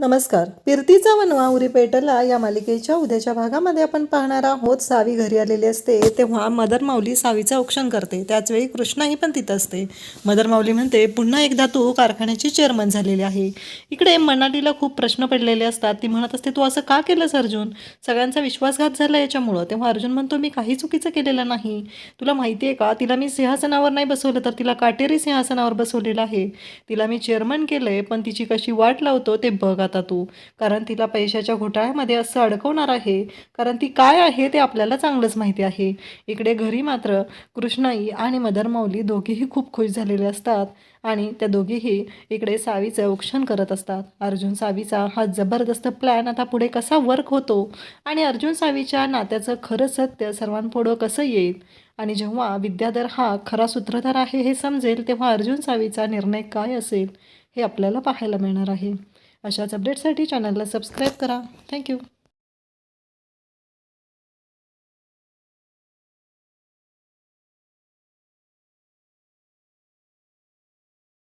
नमस्कार. पिरतीचा वनवा उरी पेटला या मालिकेच्या उद्याच्या भागामध्ये आपण पाहणार आहोत. सावी घरी आलेली असते तेव्हा मदर माऊली सावीचं औक्षण करते. त्याचवेळी कृष्णाही पण तिथं असते. मदर माऊली म्हणते पुन्हा एकदा तू कारखान्याची चेअरमन झालेली आहे. इकडे मनालीला खूप प्रश्न पडलेले असतात. ती म्हणत असते तू असं का केलंस अर्जुन? सगळ्यांचा विश्वासघात झाला याच्यामुळं. तेव्हा अर्जुन म्हणतो मी काही चुकीचं केलेलं नाही. तुला माहिती आहे का? तिला मी सिंहासनावर नाही बसवलं तर तिला काटेरी सिंहासनावर बसवलेलं आहे. तिला मी चेअरमन केलंय पण तिची कशी वाट लावतो ते बघ. आता तू? कारण तिला पैशाच्या घोटाळ्यामध्ये असं अडकवणार आहे. कारण ती काय आहे ते आपल्याला चांगलंच माहिती आहे. इकडे घरी मात्र कृष्णाई आणि मदर माऊली दोघेही खूप खुश झालेले असतात आणि त्या दोघीही इकडे सावीचं औक्षण करत असतात. अर्जुन सावीचा हा जबरदस्त प्लॅन आता पुढे कसा वर्क होतो? आणि अर्जुन सावीच्या नात्याचं खरं सत्य सर्वांपुढं कसं येईल? आणि जेव्हा विद्याधर हा खरा सूत्रधार आहे हे समजेल तेव्हा अर्जुन सावीचा निर्णय काय असेल हे आपल्याला पाहायला मिळणार आहे. अशाच अपडेटसाठी चॅनलला सबस्क्राईब करा. थँक्यू